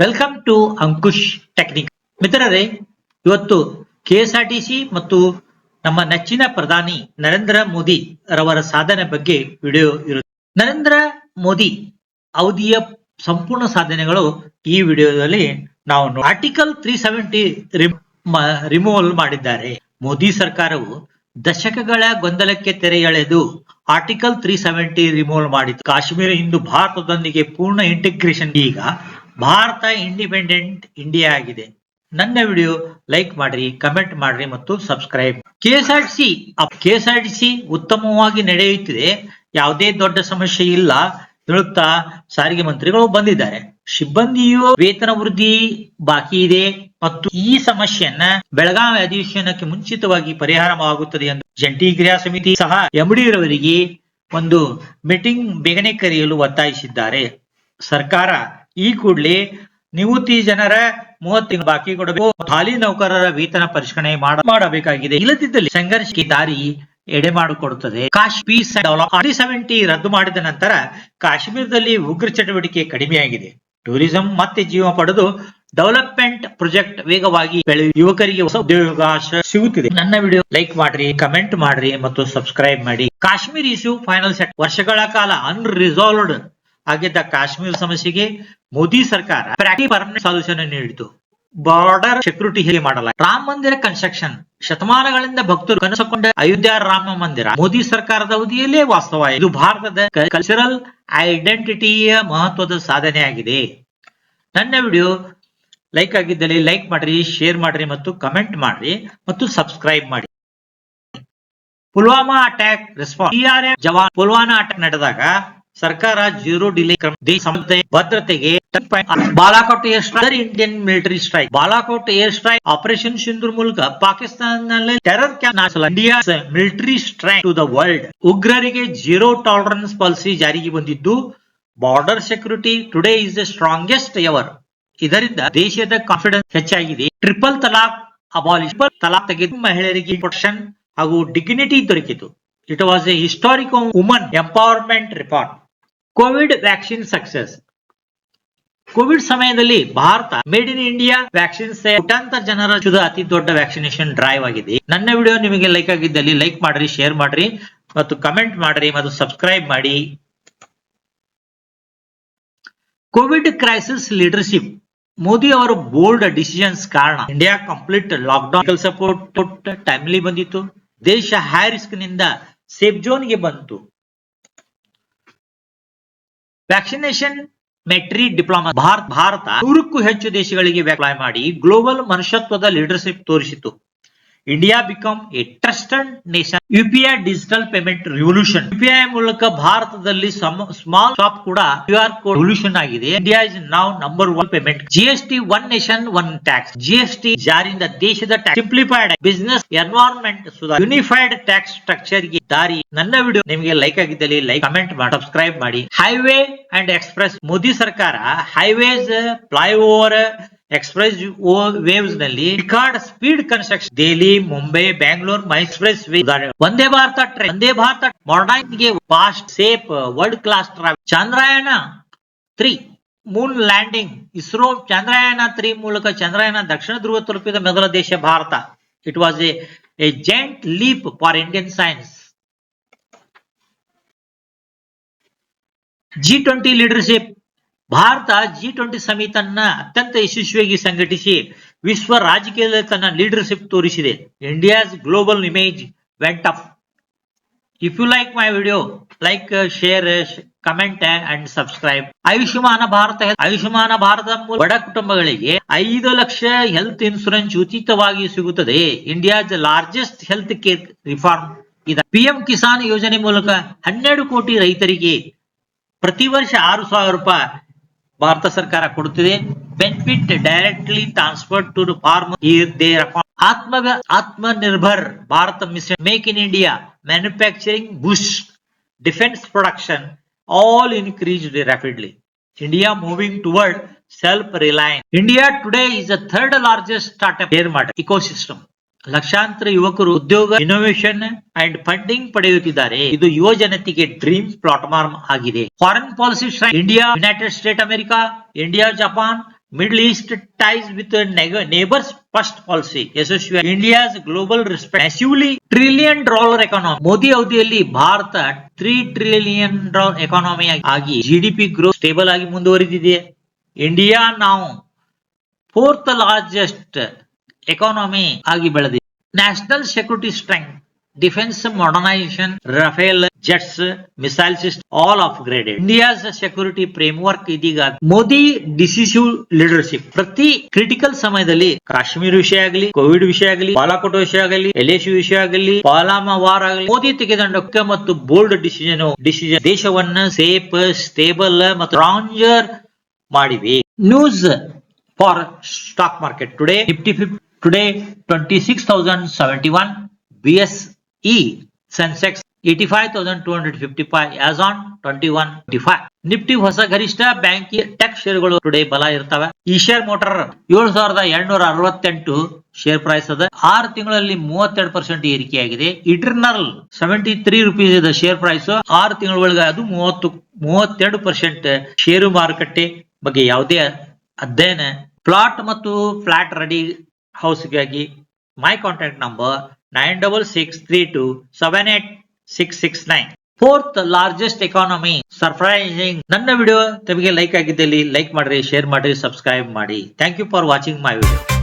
Welcome to Ankush technic ಮಿತ್ರರೇ, ಇವತ್ತು KSRTC ಮತ್ತು ನಮ್ಮ ನೆಚ್ಚಿನ ಪ್ರಧಾನಿ ನರೇಂದ್ರ ಮೋದಿ ರವರ ಸಾಧನೆ ಬಗ್ಗೆ ವಿಡಿಯೋ ಇರುತ್ತೆ. ನರೇಂದ್ರ ಮೋದಿ ಅವಧಿಯ ಸಂಪೂರ್ಣ ಸಾಧನೆಗಳು ಈ ವಿಡಿಯೋದಲ್ಲಿ ನಾವು ಆರ್ಟಿಕಲ್ ತ್ರೀ ಸೆವೆಂಟಿ ರಿಮೂವಲ್ ಮಾಡಿದ್ದಾರೆ. ಮೋದಿ ಸರ್ಕಾರವು ದಶಕಗಳ ಗೊಂದಲಕ್ಕೆ ತೆರೆ ಎಳೆದು ಆರ್ಟಿಕಲ್ ತ್ರೀ ಸೆವೆಂಟಿ ರಿಮೂವಲ್ ಮಾಡಿತು ಕಾಶ್ಮೀರ ಇಂದು ಭಾರತದೊಂದಿಗೆ ಪೂರ್ಣ ಇಂಟಿಗ್ರೇಷನ್ ಈಗ ಭಾರತ ಇಂಡಿಪೆಂಡೆಂಟ್ ಇಂಡಿಯಾ ಆಗಿದೆ. ನನ್ನ ವಿಡಿಯೋ ಲೈಕ್ ಮಾಡ್ರಿ, ಕಮೆಂಟ್ ಮಾಡ್ರಿ ಮತ್ತು ಸಬ್ಸ್ಕ್ರೈಬ್. ಕೆಎಸ್ಆರ್ಟಿಸಿ ಕೆಎಸ್ಆರ್ಟಿಸಿ ಉತ್ತಮವಾಗಿ ನಡೆಯುತ್ತಿದೆ. ಯಾವುದೇ ದೊಡ್ಡ ಸಮಸ್ಯೆ ಇಲ್ಲ. ಹೇಳುತ್ತಾ ಸಾರಿಗೆ ಮಂತ್ರಿಗಳು ಬಂದಿದ್ದಾರೆ. ಸಿಬ್ಬಂದಿಯು ವೇತನ ವೃದ್ಧಿ ಬಾಕಿ ಇದೆ ಮತ್ತು ಈ ಸಮಸ್ಯೆಯನ್ನ ಬೆಳಗಾವಿ ಅಧಿವೇಶನಕ್ಕೆ ಮುಂಚಿತವಾಗಿ ಪರಿಹಾರವಾಗುತ್ತದೆ ಎಂದು ಜಂಟಿ ಕ್ರಿಯಾ ಸಮಿತಿ ಸಹ ಯಮಡಿರವರಿಗೆ ಒಂದು ಮೀಟಿಂಗ್ ಬೇಗನೆ ಕರೆಯಲು ಒತ್ತಾಯಿಸಿದ್ದಾರೆ. ಸರ್ಕಾರ ಈ ಕೂಡಲೇ ನಿವೃತ್ತಿ ಜನರ ಮೂವತ್ತು ತಿಂಗಳು ಬಾಕಿ ಕೊಡಬೇಕು. ಹಾಲಿ ನೌಕರರ ವೇತನ ಪರಿಷ್ಕರಣೆ ಮಾಡ ಮಾಡಬೇಕಾಗಿದೆ. ಇಲ್ಲದಿದ್ದಲ್ಲಿ ಸಂಘರ್ಷಕ್ಕೆ ದಾರಿ ಎಡೆ ಮಾಡಿಕೊಡುತ್ತದೆ. ಕಾಶ್ಮೀರ್ ಸೆವೆಂಟಿ ರದ್ದು ಮಾಡಿದ ನಂತರ ಕಾಶ್ಮೀರದಲ್ಲಿ ಉಗ್ರ ಚಟುವಟಿಕೆ ಕಡಿಮೆಯಾಗಿದೆ. ಟೂರಿಸಂ ಮತ್ತೆ ಜೀವ ಪಡೆದು ಡೆವಲಪ್ಮೆಂಟ್ ಪ್ರಾಜೆಕ್ಟ್ ವೇಗವಾಗಿ ಯುವಕರಿಗೆ ಹೊಸ ಉದ್ಯೋಗಾವಕಾಶ ಸಿಗುತ್ತಿದೆ. ನನ್ನ ವಿಡಿಯೋ ಲೈಕ್ ಮಾಡ್ರಿ, ಕಮೆಂಟ್ ಮಾಡ್ರಿ ಮತ್ತು ಸಬ್ಸ್ಕ್ರೈಬ್ ಮಾಡಿ. ಕಾಶ್ಮೀರ್ ಇಶ್ಯೂ ಫೈನಲ್ ಸೆಟ್ ವರ್ಷಗಳ ಕಾಲ ಅನ್ರಿಸಾಲ್ವ್ಡ್ ಆಗಿದ್ದ ಕಾಶ್ಮೀರ ಸಮಸ್ಯೆಗೆ ಮೋದಿ ಸರ್ಕಾರ ಪರ್ಮನೆಂಟ್ ಸೊಲ್ಯೂಷನ್ ನೀಡಿತು. ಬಾರ್ಡರ್ ಸೆಕ್ಯೂರಿಟಿ ಹೇಳಿ ಮಾಡಲ್ಲ? ರಾಮ ಮಂದಿರ ಕನ್ಸ್ಟ್ರಕ್ಷನ್ ಶತಮಾನಗಳಿಂದ ಭಕ್ತರು ಕನಸುಕೊಂಡ ಅಯೋಧ್ಯ ರಾಮ ಮಂದಿರ. ಮೋದಿ ಸರ್ಕಾರದ ಅವಧಿಯಲ್ಲೇ ವಾಸ್ತವ. ಇದು ಭಾರತದ ಕಲ್ಚರಲ್ ಐಡೆಂಟಿಟಿಯ ಮಹತ್ವದ ಸಾಧನೆಯಾಗಿದೆ. ನನ್ನ ವಿಡಿಯೋ ಲೈಕ್ ಆಗಿದ್ದಲ್ಲಿ ಲೈಕ್ ಮಾಡ್ರಿ ಶೇರ್ ಮಾಡ್ರಿ ಮತ್ತು ಕಮೆಂಟ್ ಮಾಡ್ರಿ ಮತ್ತು ಸಬ್ಸ್ಕ್ರೈಬ್ ಮಾಡಿ. Pulwama attack response jawan Pulwama attack ನಡೆದಾಗ ಸರ್ಕಾರ ಜೀರೋ ಡಿಲೇ ಸಮಗ್ರ ಭದ್ರತೆಗೆ Balakot air strike Indian military strike Balakot air strike operation Sindoor ಮೂಲಕ ಪಾಕಿಸ್ತಾನದಲ್ಲಿ terror India military strike to the world ಉಗ್ರರಿಗೆ ಜೀರೋ ಟಾಲರೆನ್ಸ್ ಪಾಲಿಸಿ ಜಾರಿಗೆ ಬಂದಿದ್ದು border security today is the strongest ever ಇದರಿಂದ ದೇಶದ ಕಾನ್ಫಿಡೆನ್ಸ್ ಹೆಚ್ಚಾಗಿದೆ. ಟ್ರಿಪಲ್ ತಲಾಕ್ ಟ್ರಿಪಲ್ ತಲಾಕ್ ತೆಗೆದು ಮಹಿಳೆಯರಿಗೆ ಪ್ರೊಟೆಕ್ಷನ್ ಹಾಗೂ ಡಿಗ್ನಿಟಿ ದೊರಕಿತು. It was a historic woman empowerment report Covid vaccine success. Covid ಸಮಯದಲ್ಲಿ Bharat made in India vaccine ಕೋಟಾಂತರ ಜನರ ಜೊತೆ ಅತಿ ದೊಡ್ಡ ವ್ಯಾಕ್ಸಿನೇಷನ್ ಡ್ರೈವ್ ಆಗಿದೆ. ನನ್ನ ವಿಡಿಯೋ ನಿಮಗೆ ಲೈಕ್ ಆಗಿದ್ದಲ್ಲಿ ಲೈಕ್ ಮಾಡ್ರಿ, ಶೇರ್ ಮಾಡ್ರಿ ಮತ್ತು ಕಮೆಂಟ್ ಮಾಡ್ರಿ ಮತ್ತು ಸಬ್ಸ್ಕ್ರೈಬ್ ಮಾಡಿ. Covid crisis leadership. ಮೋದಿ ಅವರ ಬೋಲ್ಡ್ ಡಿಸಿಷನ್ಸ್ ಕಾರಣ India complete lockdown. Support timely ಬಂದಿತ್ತು. ದೇಶ ಹೈ ರಿಸ್ಕ್ನಿಂದ ಸೇಫ್ ಜೋನ್ಗೆ ಬಂತು. ವ್ಯಾಕ್ಸಿನೇಷನ್ ಮೆಟ್ರಿ ಡಿಪ್ಲೊಮಾ ಭಾರತ ಭಾರತ ನೂರಕ್ಕೂ ಹೆಚ್ಚು ದೇಶಗಳಿಗೆ ವ್ಯಾಪ್ಲಾಯ್ ಮಾಡಿ. ಗ್ಲೋಬಲ್ ಮನುಷ್ಯತ್ವದ leadership ತೋರಿಸಿತು. India become a trusted nation UPI digital payment revolution UPI ಮೂಲಕ ಭಾರತದಲ್ಲಿ ಸ್ಮಾಲ್ ಶಾಪ್ ಕೂಡ ಕ್ಯೂ ಆರ್ ಕೋಡ್ ರಿವಲ್ಯೂಷನ್ ಆಗಿದೆ. India is now number one payment GST one nation one tax GST ಜಾರಿಯಿಂದ ದೇಶದ ಟ್ಯಾಕ್ಸ್ ಸಿಂಪ್ಲಿಫೈಡ್ ಬಿಸಿನೆಸ್ ಎನ್ವೈರನ್ಮೆಂಟ್ ಸುಧಾರ. Unified tax ಸ್ಟ್ರಕ್ಚರ್ಗೆ ದಾರಿ. ನನ್ನ ವಿಡಿಯೋ ನಿಮಗೆ ಲೈಕ್ ಆಗಿದ್ದಲ್ಲಿ ಲೈಕ್ ಕಮೆಂಟ್ ಮಾಡಿ ಸಬ್ಸ್ಕ್ರೈಬ್ ಮಾಡಿ. ಹೈವೇ ಅಂಡ್ ಎಕ್ಸ್ಪ್ರೆಸ್ ಮೋದಿ ಸರ್ಕಾರ highways flyover express ವೇವ್ಸ್ನಲ್ಲಿ record speed construction Delhi Mumbai Bangalore expressway ಒಂದೇ ಭಾರತ ಟ್ರೈನ್ ಒಂದೇ Bharat ಮಾಡರ್ನ್ಗೆ fast safe world class travel Chandrayaan three moon landing ISRO Chandrayaan three ಮೂಲಕ ಚಂದ್ರಯಾನ ದಕ್ಷಿಣ ಧ್ರುವ ತಲುಪಿದ ಮೊದಲ ದೇಶ Bharat. It was a a giant leap for Indian science G twenty leadership Bharat G twenty ಸಮಿತನ್ನ ಅತ್ಯಂತ ಯಶಸ್ವಿಯಾಗಿ ಸಂಘಟಿಸಿ ವಿಶ್ವ ರಾಜಕೀಯದಲ್ಲಿ ತನ್ನ ಲೀಡರ್ಶಿಪ್ ತೋರಿಸಿದೆ. India's global image went up if you like my video like share comment and subscribe Ayushman Bharat Ayushman Bharat ಬಡ ಕುಟುಂಬಗಳಿಗೆ ಐದು ಲಕ್ಷ ಹೆಲ್ತ್ ಇನ್ಸೂರೆನ್ಸ್ ಉಚಿತವಾಗಿ ಸಿಗುತ್ತದೆ. India's largest health care reform ಇದೆ. ಪಿಎಂ ಕಿಸಾನ್ ಯೋಜನೆ ಮೂಲಕ ಹನ್ನೆರಡು ಕೋಟಿ ರೈತರಿಗೆ ಪ್ರತಿ ವರ್ಷ ಆರು ಸಾವಿರ ರೂಪಾಯಿ ಭಾರತ ಸರ್ಕಾರ ಕೊಡುತ್ತಿದೆ. Benefit directly transfer to farm their Atma Atmanirbhar Bharat mission. Make in India manufacturing push defence production all increased rapidly India moving toward self reliance India today is the third largest startup air ಮಾಡ ecosystem ಲಕ್ಷಾಂತರ ಯುವಕರು ಉದ್ಯೋಗ innovation and funding ಪಡೆಯುತ್ತಿದ್ದಾರೆ. ಇದು ಯುವ ಜನತೆಗೆ dream platform ಆಗಿದೆ foreign policy India United State America India Japan Middle East ties with neighbours first policy Yashasvi India's global respect trillion dollar economy Modi ಅವಧಿಯಲ್ಲಿ Bharat three trillion dollar economy ಆಗಿ GDP growth stable ಆಗಿ ಮುಂದುವರಿದಿದೆ. India ನಾವು fourth largest economy ಆಗಿ ಬೆಳೆದಿದೆ. National security strength defence modernisation Rafale jets missile system all upgraded India's security framework ಇದೀಗ Modi decisive leadership ಪ್ರತಿ critical ಸಮಯದಲ್ಲಿ ಕಾಶ್ಮೀರ್ ವಿಷಯ ಆಗಲಿ, ಕೋವಿಡ್ ವಿಷಯ ಆಗಲಿ, ಬಾಲಾಕೋಟ್ ವಿಷಯ ಆಗಲಿ, ಎಲ್ ವಿಷಯ ಆಗಲಿ, ಪಾಲಾಮ ವಾರ್ ಆಗಲಿ, ಮೋದಿ ತೆಗೆದುಕೊಂಡ ಮತ್ತು ಬೋಲ್ಡ್ ಡಿಸಿಷನ್ ಡಿಸಿಷನ್ ದೇಶವನ್ನ ಸೇಫ್ ಸ್ಟೇಬಲ್ ಮತ್ತು ರಾಂಜರ್ ಮಾಡಿವೆ. News for stock market today Nifty today twenty six thousand seventy one BSE Sensex 85,255 twenty one 2125 Nifty ಹೊಸ ಗರಿಷ್ಠ ಬ್ಯಾಂಕ್ ಟೆಕ್ ಶೇರ್ಗಳು ಟುಡೇ ಬಲ ಇರ್ತವೆ. ಈ ಶೇರ್ ಮೋಟಾರ್ ಏಳು ಸಾವಿರದ ಎರಡ್ನೂರ ಅರವತ್ತೆಂಟು ಶೇರ್ ಪ್ರೈಸ್ ಅದ. ಆರು ತಿಂಗಳಲ್ಲಿ ಮೂವತ್ತೆರಡು ಪರ್ಸೆಂಟ್ ಏರಿಕೆಯಾಗಿದೆ. Eternal seventy three rupees share price ಆರು ತಿಂಗಳ ಒಳಗೆ ಅದು ಮೂವತ್ತು ಮೂವತ್ತೆರಡು ಪರ್ಸೆಂಟ್ ಷೇರು ಮಾರುಕಟ್ಟೆ ಬಗ್ಗೆ ಯಾವುದೇ ಅಧ್ಯಯನ ಪ್ಲಾಟ್ ಮತ್ತು flat ready ಹೌಸ್ಗಾಗಿ my contact number nine double six three two seven eight six six nine fourth largest economy surprising ನನ್ನ ವಿಡಿಯೋ ತಮಗೆ ಲೈಕ್ ಆಗಿದ್ದಲ್ಲಿ ಲೈಕ್ ಮಾಡ್ರಿ ಶೇರ್ ಮಾಡ್ರಿ ಸಬ್ಸ್ಕ್ರೈಬ್ ಮಾಡಿ. Thank you for watching my video